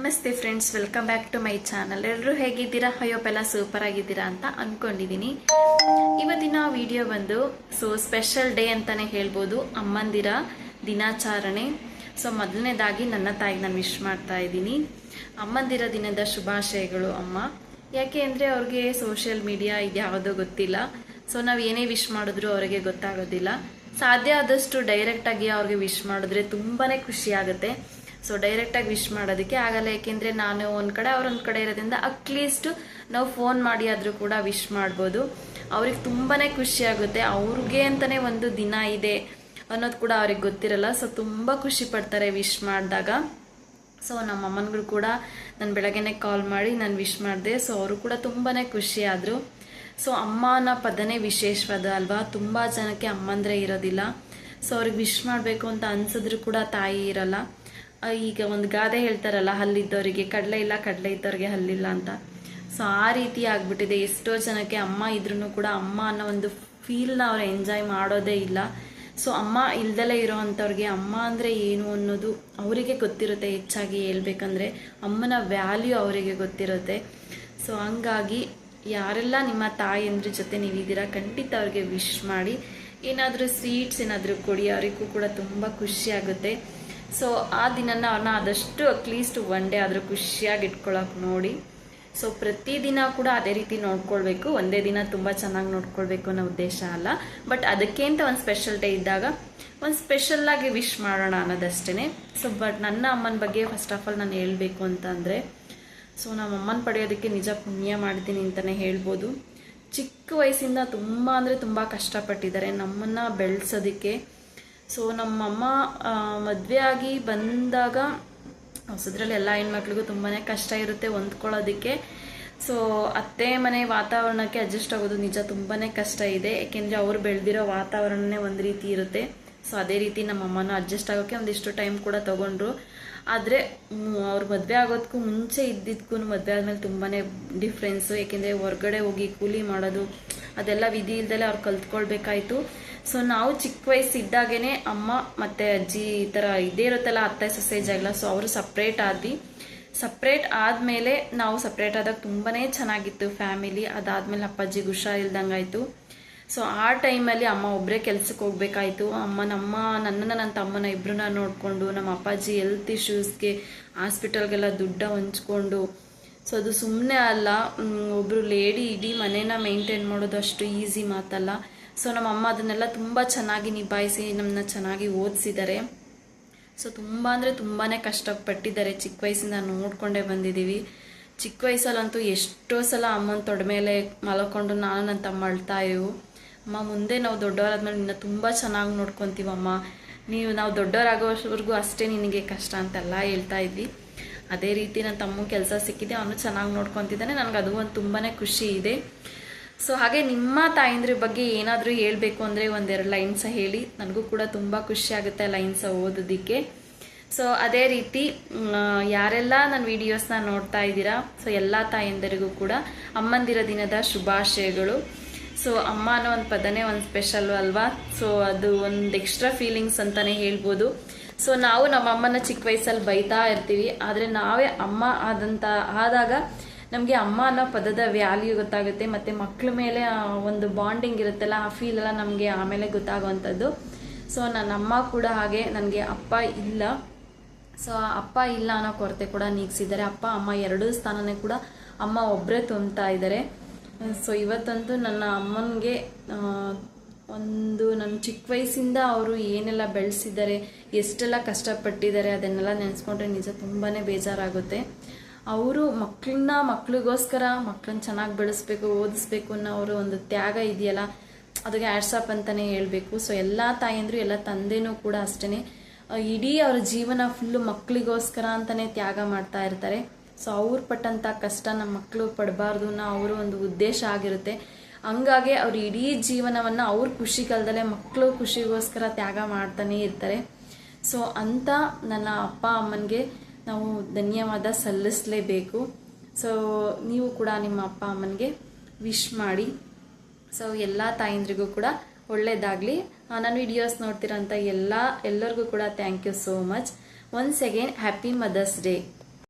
ನಮಸ್ತೆ friends welcome back to my channel ಎಲ್ಲರೂ ಹೇಗಿದ್ದೀರಾ? ಅಯ್ಯೋಪೆಲ್ಲ ಸೂಪರ್ ಆಗಿದ್ದೀರಾ ಅಂತ ಅನ್ಕೊಂಡಿದ್ದೀನಿ ಇವತ್ತಿನ ವಿಡಿಯೋ ಬಂದು ಸೊ ಸ್ಪೆಷಲ್ ಡೇ ಅಂತಾನೆ ಹೇಳ್ಬೋದು. ಅಮ್ಮಂದಿರ ದಿನಾಚರಣೆ. ಸೊ ಮೊದಲನೇದಾಗಿ ನನ್ನ ತಾಯಿಗೆ ನಾನು ವಿಶ್ ಮಾಡ್ತಾ ಇದ್ದೀನಿ. ಅಮ್ಮಂದಿರ ದಿನದ ಶುಭಾಶಯಗಳು ಅಮ್ಮ. ಯಾಕೆ ಅಂದರೆ ಅವ್ರಿಗೆ ಸೋಷಿಯಲ್ ಮೀಡಿಯಾ ಇದ್ಯಾವುದೋ ಗೊತ್ತಿಲ್ಲ. ಸೊ ನಾವು ಏನೇ ವಿಶ್ ಮಾಡಿದ್ರು ಅವರಿಗೆ ಗೊತ್ತಾಗೋದಿಲ್ಲ. ಸಾಧ್ಯ ಆದಷ್ಟು ಡೈರೆಕ್ಟಾಗಿ ಅವ್ರಿಗೆ ವಿಶ್ ಮಾಡಿದ್ರೆ ತುಂಬಾ ಖುಷಿ ಆಗುತ್ತೆ. ಸೊ ಡೈರೆಕ್ಟಾಗಿ ವಿಶ್ ಮಾಡೋದಕ್ಕೆ ಆಗಲ್ಲ. ಯಾಕೆಂದರೆ ನಾನು ಒಂದು ಕಡೆ ಅವ್ರ ಒಂದು ಕಡೆ ಇರೋದ್ರಿಂದ ಅಟ್ಲೀಸ್ಟ್ ನಾವು ಫೋನ್ ಮಾಡಿ ಆದರೂ ಕೂಡ ವಿಶ್ ಮಾಡ್ಬೋದು. ಅವ್ರಿಗೆ ತುಂಬಾ ಖುಷಿ ಆಗುತ್ತೆ. ಅವ್ರಿಗೆ ಅಂತಲೇ ಒಂದು ದಿನ ಇದೆ ಅನ್ನೋದು ಕೂಡ ಅವ್ರಿಗೆ ಗೊತ್ತಿರಲ್ಲ. ಸೊ ತುಂಬ ಖುಷಿ ಪಡ್ತಾರೆ ವಿಶ್ ಮಾಡಿದಾಗ. ಸೊ ನಮ್ಮ ಅಮ್ಮನಿಗೂ ಕೂಡ ನಾನು ಬೆಳಗ್ಗೆನೆ ಕಾಲ್ ಮಾಡಿ ನಾನು ವಿಶ್ ಮಾಡಿದೆ. ಸೊ ಅವರು ಕೂಡ ತುಂಬಾ ಖುಷಿ ಆದರು. ಸೊ ಅಮ್ಮನ ಪದನೇ ವಿಶೇಷವಾದ ಅಲ್ವಾ? ತುಂಬ ಜನಕ್ಕೆ ಅಮ್ಮಂದ್ರೆ ಇರೋದಿಲ್ಲ. ಸೊ ಅವ್ರಿಗೆ ವಿಶ್ ಮಾಡಬೇಕು ಅಂತ ಅನ್ಸಿದ್ರು ಕೂಡ ತಾಯಿ ಇರಲ್ಲ. ಈಗ ಒಂದು ಗಾದೆ ಹೇಳ್ತಾರಲ್ಲ, ಹಲ್ಲಿದ್ದವರಿಗೆ, ಕಡಲೆ ಇಲ್ಲ, ಕಡಲೆ ಇದ್ದವ್ರಿಗೆ ಹಲ್ಲಿಲ್ಲ ಅಂತ. ಸೊ ಆ ರೀತಿ ಆಗ್ಬಿಟ್ಟಿದೆ. ಎಷ್ಟೋ ಜನಕ್ಕೆ ಅಮ್ಮ ಇದ್ರೂ ಕೂಡ ಅಮ್ಮ ಅನ್ನೋ ಒಂದು ಫೀಲ್ನ ಅವ್ರು ಎಂಜಾಯ್ ಮಾಡೋದೇ ಇಲ್ಲ. ಸೊ ಅಮ್ಮ ಇಲ್ದಲೇ ಇರೋ ಅಂಥವ್ರಿಗೆ ಅಮ್ಮ ಅಂದರೆ ಏನು ಅನ್ನೋದು ಅವರಿಗೆ ಗೊತ್ತಿರುತ್ತೆ. ಹೆಚ್ಚಾಗಿ ಹೇಳ್ಬೇಕಂದ್ರೆ ಅಮ್ಮನ ವ್ಯಾಲ್ಯೂ ಅವರಿಗೆ ಗೊತ್ತಿರುತ್ತೆ. ಸೊ ಹಂಗಾಗಿ ಯಾರೆಲ್ಲ ನಿಮ್ಮ ತಾಯಿಯಂದ್ರ ಜೊತೆ ನೀವಿದ್ದೀರಾ ಖಂಡಿತ ಅವ್ರಿಗೆ ವಿಶ್ ಮಾಡಿ. ಏನಾದರೂ ಸ್ವೀಟ್ಸ್ ಏನಾದರೂ ಕೊಡಿ, ಅವರಿಗೂ ಕೂಡ ತುಂಬ ಖುಷಿ ಆಗುತ್ತೆ. ಸೊ ಆ ದಿನನ ಅವ್ರನ್ನ ಆದಷ್ಟು ಅಟ್ಲೀಸ್ಟ್ ಒನ್ ಡೇ ಆದರೂ ಖುಷಿಯಾಗಿ ಇಟ್ಕೊಳಕ್ಕೆ ನೋಡಿ. ಸೊ ಪ್ರತಿದಿನ ಕೂಡ ಅದೇ ರೀತಿ ನೋಡ್ಕೊಳ್ಬೇಕು. ಒಂದೇ ದಿನ ತುಂಬ ಚೆನ್ನಾಗಿ ನೋಡ್ಕೊಳ್ಬೇಕು ಅನ್ನೋ ಉದ್ದೇಶ ಅಲ್ಲ. ಬಟ್ ಅದಕ್ಕೆ ಅಂತ ಒಂದು ಸ್ಪೆಷಲ್ ಡೇ ಇದ್ದಾಗ, ಒಂದು ಸ್ಪೆಷಲ್ಲಾಗಿ ವಿಶ್ ಮಾಡೋಣ ಅನ್ನೋದಷ್ಟೇ ಸೊ ಬಟ್ ನನ್ನ ಅಮ್ಮನ ಬಗ್ಗೆ ಫಸ್ಟ್ ಆಫ್ ಆಲ್ ನಾನು ಹೇಳಬೇಕು ಅಂತಂದರೆ ಸೊ ನಮ್ಮ ಅಮ್ಮನ ಪಡೆಯೋದಕ್ಕೆ ನಿಜ ಪುಣ್ಯ ಮಾಡ್ತೀನಿ ಅಂತಲೇ ಹೇಳ್ಬೋದು. ಚಿಕ್ಕ ವಯಸ್ಸಿಂದ ತುಂಬ ಅಂದರೆ ತುಂಬ ಕಷ್ಟಪಟ್ಟಿದ್ದಾರೆ. ನಮ್ಮನ್ನು ಬೆಳೆಸೋದಕ್ಕೆ ಸೊ ನಮ್ಮಮ್ಮ ಮದುವೆ ಆಗಿ ಬಂದಾಗ ಹೊಸದ್ರಲ್ಲಿ ಎಲ್ಲ ಹೆಣ್ಮಕ್ಳಿಗೂ ತುಂಬಾ ಕಷ್ಟ ಇರುತ್ತೆ ಹೊಂದ್ಕೊಳ್ಳೋದಕ್ಕೆ. ಸೊ ಅತ್ತೆ ಮನೆ ವಾತಾವರಣಕ್ಕೆ ಅಡ್ಜಸ್ಟ್ ಆಗೋದು ನಿಜ ತುಂಬಾ ಕಷ್ಟ ಇದೆ. ಯಾಕೆಂದರೆ ಅವರು ಬೆಳೆದಿರೋ ವಾತಾವರಣನೇ ಒಂದು ರೀತಿ ಇರುತ್ತೆ. ಸೊ ಅದೇ ರೀತಿ ನಮ್ಮ ಅಮ್ಮನೂ ಅಡ್ಜಸ್ಟ್ ಆಗೋಕ್ಕೆ ಒಂದಿಷ್ಟು ಟೈಮ್ ಕೂಡ ತಗೊಂಡ್ರು. ಆದರೆ ಅವ್ರ ಮದುವೆ ಆಗೋದಕ್ಕೂ ಮುಂಚೆ ಇದ್ದಿದ್ದಕ್ಕೂ ಮದುವೆ ಆದಮೇಲೆ ತುಂಬಾ ಡಿಫ್ರೆನ್ಸು ಯಾಕೆಂದರೆ ಹೊರ್ಗಡೆ ಹೋಗಿ ಕೂಲಿ ಮಾಡೋದು ಅದೆಲ್ಲ ವಿಧಿ ಇಲ್ದಲೆ ಅವ್ರು ಕಲ್ತ್ಕೊಳ್ಬೇಕಾಯ್ತು. ಸೊ ನಾವು ಚಿಕ್ಕ ವಯಸ್ಸಿದ್ದಾಗೇನೆ ಅಮ್ಮ ಮತ್ತು ಅಜ್ಜಿ ಈ ಥರ ಇದೇ ಇರುತ್ತಲ್ಲ ಅತ್ತೆ, ಸೊಸೆ ಜಗಳ ಸೊ ಅವರು ಸಪ್ರೇಟ್ ಆದ್ವಿ. ಸಪ್ರೇಟ್ ಆದಮೇಲೆ ನಾವು ಸಪ್ರೇಟ್ ಆದಾಗ ತುಂಬಾ ಚೆನ್ನಾಗಿತ್ತು ಫ್ಯಾಮಿಲಿ ಅದಾದಮೇಲೆ ಅಪ್ಪಾಜಿಗೆ ಆಯಿತು ಸೊ ಆ ಟೈಮಲ್ಲಿ ಅಮ್ಮ ಒಬ್ಬರೇ ಕೆಲ್ಸಕ್ಕೆ ಹೋಗ್ಬೇಕಾಯ್ತು. ಅಮ್ಮ, ನಮ್ಮ ನನ್ನನ್ನು ನನ್ನ ತಮ್ಮನ ಇಬ್ಬರನ್ನ ನೋಡಿಕೊಂಡು, ನಮ್ಮ ಅಪ್ಪಾಜಿ ಹೆಲ್ತ್ ಇಶ್ಯೂಸ್ಗೆ ಹಾಸ್ಪಿಟಲ್ಗೆಲ್ಲ ದುಡ್ಡ ಹೊಂಚ್ಕೊಂಡು ಸೊ ಅದು ಸುಮ್ಮನೆ ಅಲ್ಲ. ಒಬ್ಬರು ಲೇಡಿ ಇಡೀ ಮನೇನ ಮೇಂಟೈನ್ ಮಾಡೋದು ಅಷ್ಟು ಈಸಿ ಮಾತಲ್ಲ. ಸೊ ನಮ್ಮ ಅಮ್ಮ ಅದನ್ನೆಲ್ಲ ತುಂಬ ಚೆನ್ನಾಗಿ ನಿಭಾಯಿಸಿ ನಮ್ಮನ್ನ ಚೆನ್ನಾಗಿ ಓದಿಸಿದ್ದಾರೆ ಸೊ ತುಂಬ ಅಂದರೆ ತುಂಬಾ ಕಷ್ಟಪಟ್ಟಿದ್ದಾರೆ. ಚಿಕ್ಕ ವಯಸ್ಸಿಂದ ನೋಡಿಕೊಂಡೇ ಬಂದಿದ್ದೀವಿ. ಚಿಕ್ಕ ವಯಸ್ಸಲ್ಲಂತೂ ಎಷ್ಟೋ ಸಲ ಅಮ್ಮನ ತೊಡೆ ಮೇಲೆ ಮಲ್ಕೊಂಡು ನಾನು ನನ್ನ ತಮ್ಮ ಅಳ್ತಾ ಇವು ಅಮ್ಮ, ಮುಂದೆ ನಾವು ದೊಡ್ಡವರಾದ್ಮೇಲೆ ನಿನ್ನ ತುಂಬ ಚೆನ್ನಾಗಿ ನೋಡ್ಕೊತೀವಮ್ಮ. ನೀವು ನಾವು ದೊಡ್ಡವರಾಗೋವರೆಗೂ ಅಷ್ಟೇ ನಿನಗೆ ಕಷ್ಟ ಅಂತೆಲ್ಲ ಹೇಳ್ತಾ ಇದ್ವಿ. ಅದೇ ರೀತಿ ನನ್ನ ತಮ್ಮ ಕೆಲಸ ಸಿಕ್ಕಿದೆ, ಅವನು ಚೆನ್ನಾಗಿ ನೋಡ್ಕೊತಿದ್ದಾನೆ, ನನಗೆ ಅದು ಒಂದು ತುಂಬಾ ಖುಷಿ ಇದೆ. ಸೊ ಹಾಗೆ ನಿಮ್ಮ ತಾಯಂದ್ರ ಬಗ್ಗೆ ಏನಾದರೂ ಹೇಳಬೇಕು ಅಂದರೆ ಒಂದೆರಡು ಲೈನ್ಸ ಹೇಳಿ. ನನಗೂ ಕೂಡ ತುಂಬ ಖುಷಿ ಆಗುತ್ತೆ ಲೈನ್ಸ ಓದೋದಕ್ಕೆ. ಸೊ ಅದೇ ರೀತಿ ಯಾರೆಲ್ಲ ನನ್ನ ವಿಡಿಯೋಸ್ನ ನೋಡ್ತಾ ಇದ್ದೀರಾ ಸೊ ಎಲ್ಲ ತಾಯಂದರಿಗೂ ಕೂಡ ಅಮ್ಮಂದಿರ ದಿನದ ಶುಭಾಶಯಗಳು. ಸೊ ಅಮ್ಮ ಅನ್ನೋ ಒಂದು ಪದನೇ ಒಂದು ಸ್ಪೆಷಲ್ ಅಲ್ವಾ? ಸೊ ಅದು ಒಂದು ಎಕ್ಸ್ಟ್ರಾ ಫೀಲಿಂಗ್ಸ್ ಅಂತಲೇ ಹೇಳ್ಬೋದು. ಸೊ ನಾವು ನಮ್ಮ ಅಮ್ಮನ ಚಿಕ್ಕ ವಯಸ್ಸಲ್ಲಿ ಬೈತಾ ಇರ್ತೀವಿ. ಆದರೆ ನಾವೇ ಅಮ್ಮ ಆದಂಥ ಆದಾಗ ನಮಗೆ ಅಮ್ಮ ಅನ್ನೋ ಪದದ ವ್ಯಾಲ್ಯೂ ಗೊತ್ತಾಗುತ್ತೆ. ಮತ್ತು ಮಕ್ಳ ಮೇಲೆ ಒಂದು ಬಾಂಡಿಂಗ್ ಇರುತ್ತಲ್ಲ, ಆ ಫೀಲ್ ಎಲ್ಲ ನಮಗೆ ಆಮೇಲೆ ಗೊತ್ತಾಗುವಂಥದ್ದು. ಸೊ ನನ್ನ ಅಮ್ಮ ಕೂಡ ಹಾಗೆ, ನನಗೆ ಅಪ್ಪ ಇಲ್ಲ. ಸೊ ಅಪ್ಪ ಇಲ್ಲ ಅನ್ನೋ ಕೊರತೆ ಕೂಡ ನೀಗಿಸಿದ್ದಾರೆ. ಅಪ್ಪ, ಅಮ್ಮ ಎರಡೂ ಸ್ಥಾನನೇ ಕೂಡ ಅಮ್ಮ ಒಬ್ಬರೇ ತುಂಬ್ತಾ ಇದ್ದಾರೆ. ಸೊ ಇವತ್ತಂತೂ ನನ್ನ ಅಮ್ಮನಿಗೆ ಒಂದು ನನ್ನ ಚಿಕ್ಕ ವಯಸ್ಸಿಂದ ಅವರು ಏನೆಲ್ಲ ಬೆಳೆಸಿದ್ದಾರೆ, ಎಷ್ಟೆಲ್ಲ ಕಷ್ಟಪಟ್ಟಿದ್ದಾರೆ ಅದನ್ನೆಲ್ಲ ನೆನೆಸ್ಕೊಂಡ್ರೆ ನಿಜ ತುಂಬಾ ಬೇಜಾರಾಗುತ್ತೆ. ಅವರು ಮಕ್ಕಳನ್ನ ಮಕ್ಳಿಗೋಸ್ಕರ ಮಕ್ಕಳನ್ನ ಚೆನ್ನಾಗಿ ಬೆಳೆಸ್ಬೇಕು, ಓದಿಸ್ಬೇಕು ಅನ್ನೋ ಅವರು ಒಂದು ತ್ಯಾಗ ಇದೆಯಲ್ಲ ಅದಕ್ಕೆ ಆಡ್ಸಪ್ ಅಂತಲೇ ಹೇಳಬೇಕು. ಸೊ ಎಲ್ಲ ತಾಯಂದರು, ಎಲ್ಲ ತಂದೆನೂ ಕೂಡ ಅಷ್ಟೇ ಇಡೀ ಅವರ ಜೀವನ ಫುಲ್ಲು ಮಕ್ಕಳಿಗೋಸ್ಕರ ಅಂತಲೇ ತ್ಯಾಗ ಮಾಡ್ತಾ ಇರ್ತಾರೆ. ಸೊ ಅವ್ರು ಪಟ್ಟಂಥ ಕಷ್ಟ ನಮ್ಮ ಮಕ್ಕಳು ಪಡಬಾರ್ದು ಅನ್ನೋ ಅವರು ಒಂದು ಉದ್ದೇಶ ಆಗಿರುತ್ತೆ. ಹಂಗಾಗಿ ಅವ್ರ ಇಡೀ ಜೀವನವನ್ನು ಅವ್ರ ಖುಷಿ ಕಾಲದಲ್ಲೇ ಮಕ್ಕಳು ಖುಷಿಗೋಸ್ಕರ ತ್ಯಾಗ ಮಾಡ್ತಾನೆ ಇರ್ತಾರೆ. ಸೊ ಅಂತ ನನ್ನ ಅಪ್ಪ ಅಮ್ಮನಿಗೆ ನಾವು ಧನ್ಯವಾದ ಸಲ್ಲಿಸಲೇಬೇಕು. ಸೊ ನೀವು ಕೂಡ ನಿಮ್ಮ ಅಪ್ಪ ಅಮ್ಮನಿಗೆ ವಿಶ್ ಮಾಡಿ. ಸೊ ಎಲ್ಲ ತಾಯಂದ್ರಿಗೂ ಕೂಡ ಒಳ್ಳೇದಾಗಲಿ. ನಾನು ವಿಡಿಯೋಸ್ ನೋಡ್ತಿರೋಂಥ ಎಲ್ಲ, ಎಲ್ಲರಿಗೂ ಕೂಡ thank you so much once again happy mother's day